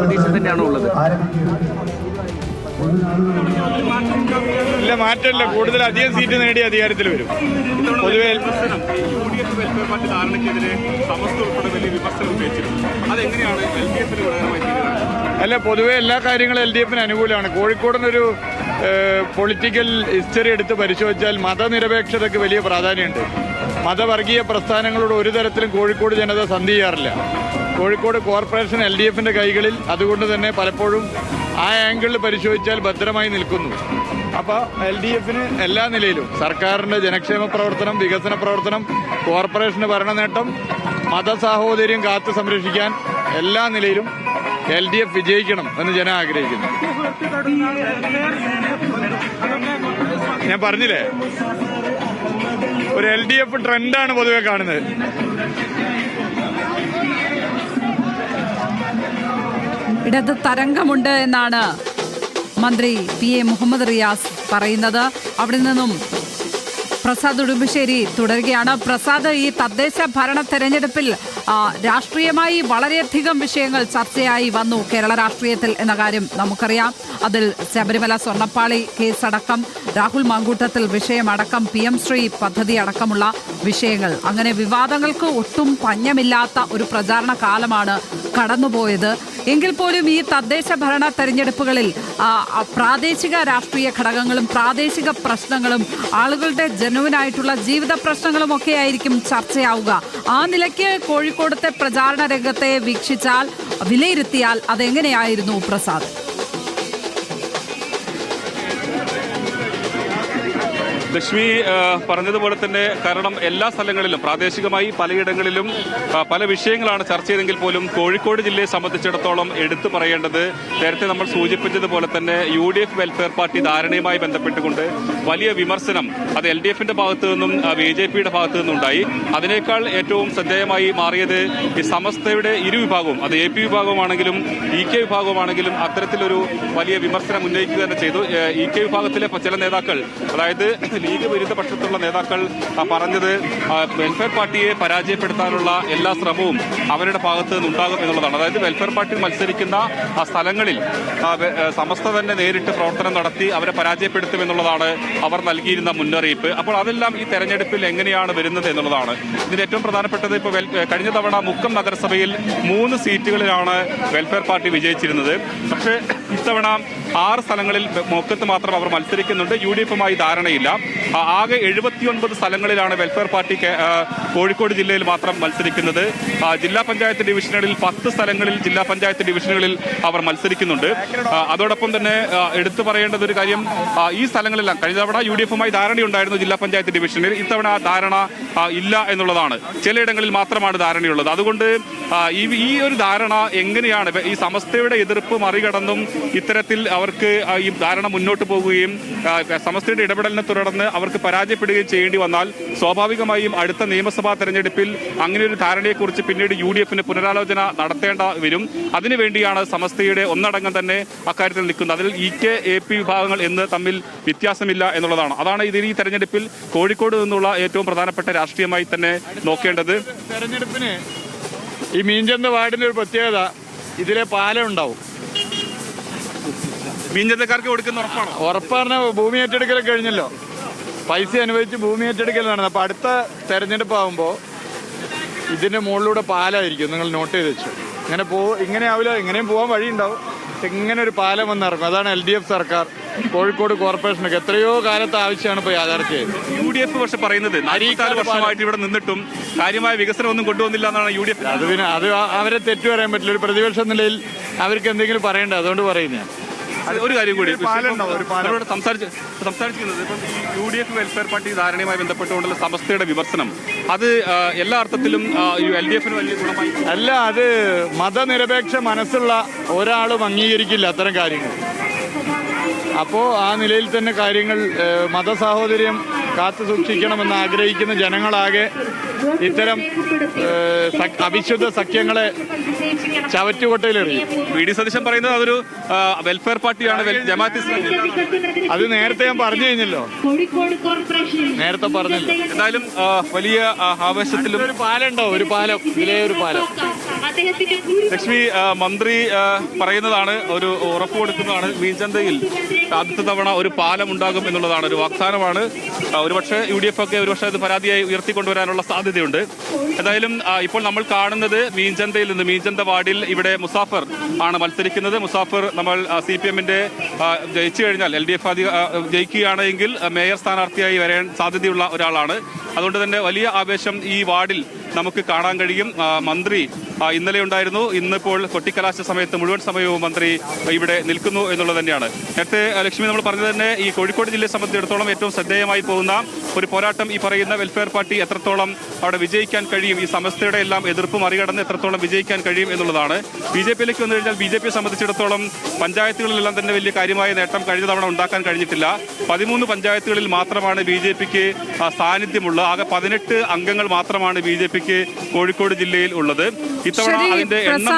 പ്രതീക്ഷ തന്നെയാണോ ഉള്ളത്? ഇല്ല മാറ്റമില്ല. കൂടുതൽ അധികം സീറ്റ് നേടി അധികാരത്തിൽ വരും. പൊതുവെ അല്ല പൊതുവെ എല്ലാ കാര്യങ്ങളും എൽ ഡി എഫിന് അനുകൂലമാണ്. കോഴിക്കോടിനൊരു പൊളിറ്റിക്കൽ ഹിസ്റ്ററി എടുത്ത് പരിശോധിച്ചാൽ മതനിരപേക്ഷതയ്ക്ക് വലിയ പ്രാധാന്യമുണ്ട്. മതവർഗീയ പ്രസ്ഥാനങ്ങളോട് ഒരു തരത്തിലും കോഴിക്കോട് ജനത സന്ധി ചെയ്യാറില്ല. കോഴിക്കോട് കോർപ്പറേഷൻ എൽ ഡി എഫിന്റെ കൈകളിൽ അതുകൊണ്ട് തന്നെ പലപ്പോഴും ആ ആംഗിളിൽ പരിശോധിച്ചാൽ ഭദ്രമായി നിൽക്കുന്നു. അപ്പോൾ എൽ ഡി എഫിന് എല്ലാ നിലയിലും സർക്കാരിന്റെ ജനക്ഷേമ പ്രവർത്തനം വികസന പ്രവർത്തനം കോർപ്പറേഷന്റെ ഭരണനേട്ടം മതസാഹോദര്യം കാത്തു സംരക്ഷിക്കാൻ എല്ലാ നിലയിലും എൽ ഡി എഫ് വിജയിക്കണം എന്ന് ജനം ആഗ്രഹിക്കുന്നു. ഞാൻ പറഞ്ഞില്ലേ? ഒരു എൽ ഡി എഫ് ട്രെൻഡാണ് പൊതുവെ കാണുന്നത്. ഇടത് തരംഗമുണ്ട് എന്നാണ് മന്ത്രി പി എ മുഹമ്മദ് റിയാസ് പറയുന്നത്. അവിടെ നിന്നും പ്രസാദ് ഉടുമ്പശ്ശേരി തുടരുകയാണ്. പ്രസാദ് ഈ തദ്ദേശ ഭരണ തെരഞ്ഞെടുപ്പിൽ രാഷ്ട്രീയമായി വളരെയധികം വിഷയങ്ങൾ ചർച്ചയായി വന്നു കേരള രാഷ്ട്രീയത്തിൽ എന്ന കാര്യം നമുക്കറിയാം. അതിൽ ശബരിമല സ്വർണപ്പാളി കേസടക്കം രാഹുൽ മാങ്കൂട്ടത്തിൽ വിഷയമടക്കം പി എം ശ്രീ പദ്ധതി അടക്കമുള്ള വിഷയങ്ങൾ. അങ്ങനെ വിവാദങ്ങൾക്ക് ഒട്ടും പഞ്ഞമില്ലാത്ത ഒരു പ്രചാരണ കാലമാണ് കടന്നുപോയത്. എങ്കിൽ പോലും ഈ തദ്ദേശ ഭരണ തെരഞ്ഞെടുപ്പുകളിൽ പ്രാദേശിക രാഷ്ട്രീയ ഘടകങ്ങളും പ്രാദേശിക പ്രശ്നങ്ങളും ആളുകളുടെ ജനുവിനായിട്ടുള്ള ജീവിത പ്രശ്നങ്ങളും ഒക്കെ ആയിരിക്കും ചർച്ചയാവുക. ആ നിലയ്ക്ക് കോഴിക്കോടത്തെ പ്രചാരണ രംഗത്തെ വീക്ഷിച്ചാൽ വിലയിരുത്തിയാൽ അതെങ്ങനെയായിരുന്നു പ്രസാദ്? ലക്ഷ്മി പറഞ്ഞതുപോലെ തന്നെ കാരണം എല്ലാ സ്ഥലങ്ങളിലും പ്രാദേശികമായി പലയിടങ്ങളിലും പല വിഷയങ്ങളാണ് ചർച്ച ചെയ്തെങ്കിൽ പോലും കോഴിക്കോട് ജില്ലയെ സംബന്ധിച്ചിടത്തോളം എടുത്തു പറയേണ്ടത് നേരത്തെ നമ്മൾ സൂചിപ്പിച്ചതുപോലെ തന്നെ U D F welfare party ധാരണയുമായി ബന്ധപ്പെട്ടുകൊണ്ട് വലിയ വിമർശനം അത് എൽ ഡി എഫിന്റെ ഭാഗത്തു നിന്നും ബി ജെ പിയുടെ ഭാഗത്തു നിന്നും ഉണ്ടായി അതിനേക്കാൾ ഏറ്റവും ശ്രദ്ധേയമായി മാറിയത് ഈ സമസ്തയുടെ ഇരു വിഭാഗവും അത് എ പി വിഭാഗമാണെങ്കിലും ഇ കെ വിഭാഗമാണെങ്കിലും അത്തരത്തിലൊരു വലിയ വിമർശനം ഉന്നയിക്കുക തന്നെ ചെയ്തു. ഇ കെ വിഭാഗത്തിലെ ചില നേതാക്കൾ അതായത് ലീഗ് വിരുദ്ധ പക്ഷത്തുള്ള നേതാക്കൾ പറഞ്ഞത് വെൽഫെയർ പാർട്ടിയെ പരാജയപ്പെടുത്താനുള്ള എല്ലാ ശ്രമവും അവരുടെ ഭാഗത്ത് നിന്നുണ്ടാകും എന്നുള്ളതാണ്. അതായത് വെൽഫെയർ പാർട്ടി മത്സരിക്കുന്ന ആ സ്ഥലങ്ങളിൽ സമസ്ത തന്നെ നേരിട്ട് പ്രവർത്തനം നടത്തി അവരെ പരാജയപ്പെടുത്തുമെന്നുള്ളതാണ് അവർ നൽകിയിരുന്ന മുന്നറിയിപ്പ്. അപ്പോൾ അതെല്ലാം ഈ തെരഞ്ഞെടുപ്പിൽ എങ്ങനെയാണ് വരുന്നത് എന്നുള്ളതാണ്. ഇതിന് ഏറ്റവും പ്രധാനപ്പെട്ടത് ഇപ്പോൾ കഴിഞ്ഞ തവണ മുക്കം നഗരസഭയിൽ മൂന്ന് സീറ്റുകളിലാണ് വെൽഫെയർ പാർട്ടി വിജയിച്ചിരുന്നത്. പക്ഷേ ഇത്തവണ ആറ് സ്ഥലങ്ങളിൽ മൊക്കത്ത് മാത്രം അവർ മത്സരിക്കുന്നുണ്ട്. യു ഡി എഫുമായി ധാരണയില്ല ആകെ എഴുപത്തിയൊൻപത് സ്ഥലങ്ങളിലാണ് വെൽഫെയർ പാർട്ടി കോഴിക്കോട് ജില്ലയിൽ മാത്രം മത്സരിക്കുന്നത്. ജില്ലാ പഞ്ചായത്ത് ഡിവിഷനുകളിൽ പത്ത് സ്ഥലങ്ങളിൽ ജില്ലാ പഞ്ചായത്ത് ഡിവിഷനുകളിൽ അവർ മത്സരിക്കുന്നുണ്ട്. അതോടൊപ്പം തന്നെ എടുത്തു പറയേണ്ടത് ഒരു കാര്യം ഈ സ്ഥലങ്ങളെല്ലാം കഴിഞ്ഞ തവണ യു ഡി എഫുമായി ധാരണയുണ്ടായിരുന്നു ജില്ലാ പഞ്ചായത്ത് ഡിവിഷനിൽ. ഇത്തവണ ആ ധാരണ ഇല്ല എന്നുള്ളതാണ്. ചിലയിടങ്ങളിൽ മാത്രമാണ് ധാരണയുള്ളത്. അതുകൊണ്ട് ഈ ഒരു ധാരണ എങ്ങനെയാണ് ഈ സമസ്തയുടെ എതിർപ്പ് മറികടന്നും ഇത്തരത്തിൽ അവർക്ക് ഈ ധാരണ മുന്നോട്ട് പോകുകയും സമസ്തയുടെ ഇടപെടലിനെ തുടർന്ന് അവർക്ക് പരാജയപ്പെടുകയും ചെയ്യേണ്ടി വന്നാൽ സ്വാഭാവികമായും അടുത്ത നിയമസഭാ തെരഞ്ഞെടുപ്പിൽ അങ്ങനെ ഒരു ധാരണയെക്കുറിച്ച് പിന്നീട് യു ഡി എഫിന് പുനരാലോചന നടത്തേണ്ട വരും. അതിനുവേണ്ടിയാണ് സമസ്തയുടെ ഒന്നടങ്കം തന്നെ അക്കാര്യത്തിൽ നിൽക്കുന്നത്. അതിൽ ഇ കെ എ പി വിഭാഗങ്ങൾ എന്ന് തമ്മിൽ വ്യത്യാസമില്ല എന്നുള്ളതാണ്. അതാണ് ഇതിൽ ഈ തെരഞ്ഞെടുപ്പിൽ കോഴിക്കോട് നിന്നുള്ള ഏറ്റവും പ്രധാനപ്പെട്ട രാഷ്ട്രീയമായി തന്നെ നോക്കേണ്ടത്. തെരഞ്ഞെടുപ്പിന് ഈ മീൻചന്ത വാർഡിന്റെ ഒരു പ്രത്യേകത ഇതിലെ പാലം ഉണ്ടാവും. മീൻചന്തക്കാർക്ക് കൊടുക്കുന്ന ഉറപ്പാണോ? ഉറപ്പാണ്. ഭൂമി ഏറ്റെടുക്കലൊക്കെ കഴിഞ്ഞല്ലോ. പൈസ അനുവദിച്ച് ഭൂമി ഏറ്റെടുക്കൽ നടന്നത് അപ്പൊ അടുത്ത തെരഞ്ഞെടുപ്പ് ആകുമ്പോൾ ഇതിന്റെ മുകളിലൂടെ പാലായിരിക്കും. നിങ്ങൾ നോട്ട് ചെയ്ത് വെച്ചു. ഇങ്ങനെ പോ ഇങ്ങനെ ആവില്ല ഇങ്ങനെയും പോകാൻ വഴിയുണ്ടാവും. ഇങ്ങനെ ഒരു പാലം വന്നിറങ്ങും. അതാണ് എൽ ഡി എഫ് സർക്കാർ കോഴിക്കോട് കോർപ്പറേഷനൊക്കെ എത്രയോ കാലത്ത് ആവശ്യമാണ് ഇപ്പോൾ യാഥാർത്ഥ്യം. യു ഡി എഫ് പക്ഷെ പറയുന്നത് നാൽപ്പത്തിനാല് വർഷമായിട്ട് ഇവിടെ നിന്നിട്ടും കാര്യമായ വികസനം ഒന്നും കൊണ്ടുവന്നില്ല എന്നാണ് യു ഡി എഫ് അത് പിന്നെ അത് അവരെ തെറ്റു പറയാൻ പറ്റില്ല. ഒരു പ്രതിപക്ഷ നിലയിൽ അവർക്ക് എന്തെങ്കിലും പറയണ്ട അതുകൊണ്ട് പറയുന്നതാണ്. അത് ഒരു കാര്യം കൂടി. നമ്മളോട് സംസാരിച്ച് സംസാരിക്കുന്നത് ഇപ്പം ഈ U D F welfare party ധാരണയുമായി ബന്ധപ്പെട്ടുകൊണ്ടുള്ള സമസ്തയുടെ വിമർശനം. അത് എല്ലാ അർത്ഥത്തിലും എൽ ഡി എഫിന് വലിയ ഗുണമായി. അല്ല അത് മതനിരപേക്ഷ മനസ്സുള്ള ഒരാളും അംഗീകരിക്കില്ല അത്തരം കാര്യങ്ങൾ. അപ്പോൾ ആ നിലയിൽ തന്നെ കാര്യങ്ങൾ മതസാഹോദര്യം കാത്തു സൂക്ഷിക്കണമെന്ന് ആഗ്രഹിക്കുന്ന ജനങ്ങളാകെ ഇത്തരം അവിശുദ്ധ സഖ്യങ്ങളെ ചവറ്റുകൊട്ടയിലെറിയും. വി ഡി സതീശൻ പറയുന്നത് അതൊരു വെൽഫെയർ പാർട്ടിയാണ് ജമാഅത്ത് ഇസ്ലാമി അത് നേരത്തെ ഞാൻ പറഞ്ഞു കഴിഞ്ഞല്ലോ. കോഴിക്കോട് കോർപ്പറേഷൻ നേരത്തെ പറഞ്ഞല്ലോ. എന്തായാലും വലിയ ആവേശത്തിലും ഒരു പാലുണ്ടോ? ഒരു പാലം? ഇതിലേ ഒരു പാലം? ലക്ഷ്മി മന്ത്രി പറയുന്നതാണ് ഒരു ഉറപ്പ് കൊടുക്കുന്നതാണ് മീൻചന്തയിൽ. ആദ്യത്തെ തവണ ഒരു പാലം ഉണ്ടാകും എന്നുള്ളതാണ് ഒരു വാഗ്ദാനമാണ് ഒരുപക്ഷെ യു ഡി എഫ് ഒക്കെ ഒരുപക്ഷെ അത് പരാതിയായി ഉയർത്തിക്കൊണ്ടുവരാനുള്ള സാധ്യതയുണ്ട്. എന്തായാലും ഇപ്പോൾ നമ്മൾ കാണുന്നത് മീൻചന്തയിൽ നിന്ന് മീൻചന്ത വാർഡിൽ ഇവിടെ മുസാഫർ ആണ് മത്സരിക്കുന്നത്. മുസാഫർ നമ്മൾ സി പി എമ്മിന്റെ ജയിച്ചു കഴിഞ്ഞാൽ എൽ ഡി എഫ് അധിക ജയിക്കുകയാണെങ്കിൽ മേയർ സ്ഥാനാർത്ഥിയായി വരാൻ സാധ്യതയുള്ള ഒരാളാണ്. അതുകൊണ്ട് തന്നെ വലിയ ആവേശം ഈ വാർഡിൽ നമുക്ക് കാണാൻ കഴിയും. മന്ത്രി ഇന്നലെ ഉണ്ടായിരുന്നു. ഇന്നിപ്പോൾ കൊട്ടിക്കലാശ സമയത്ത് മുഴുവൻ സമയവും മന്ത്രി ഇവിടെ നിൽക്കുന്നു എന്നുള്ളത് തന്നെയാണ്. നേരത്തെ ലക്ഷ്മി നമ്മൾ പറഞ്ഞത് തന്നെ ഈ കോഴിക്കോട് ജില്ലയെ സംബന്ധിച്ചിടത്തോളം ഏറ്റവും ശ്രദ്ധേയമായി പോകുന്ന ഒരു പോരാട്ടം ഈ പറയുന്ന വെൽഫെയർ പാർട്ടി എത്രത്തോളം അവിടെ വിജയിക്കാൻ കഴിയും ഈ സമസ്തയുടെ എല്ലാം എതിർപ്പ് മറികടന്ന് എത്രത്തോളം വിജയിക്കാൻ കഴിയും എന്നുള്ളതാണ്. ബി ജെ പിയിലേക്ക് വന്നു കഴിഞ്ഞാൽ ബി ജെ പിയെ സംബന്ധിച്ചിടത്തോളം പഞ്ചായത്തുകളിലെല്ലാം തന്നെ വലിയ കാര്യമായ നേട്ടം കഴിഞ്ഞ തവണ ഉണ്ടാക്കാൻ കഴിഞ്ഞിട്ടില്ല. പതിമൂന്ന് പഞ്ചായത്തുകളിൽ മാത്രമാണ് ബി ജെ പിക്ക് സാന്നിധ്യമുള്ളത്. ആകെ പതിനെട്ട് അംഗങ്ങൾ മാത്രമാണ് ബി ജെ പിക്ക് കോഴിക്കോട് ജില്ലയിൽ ഉള്ളത്. ഇത്തവണ അതിന്റെ എണ്ണം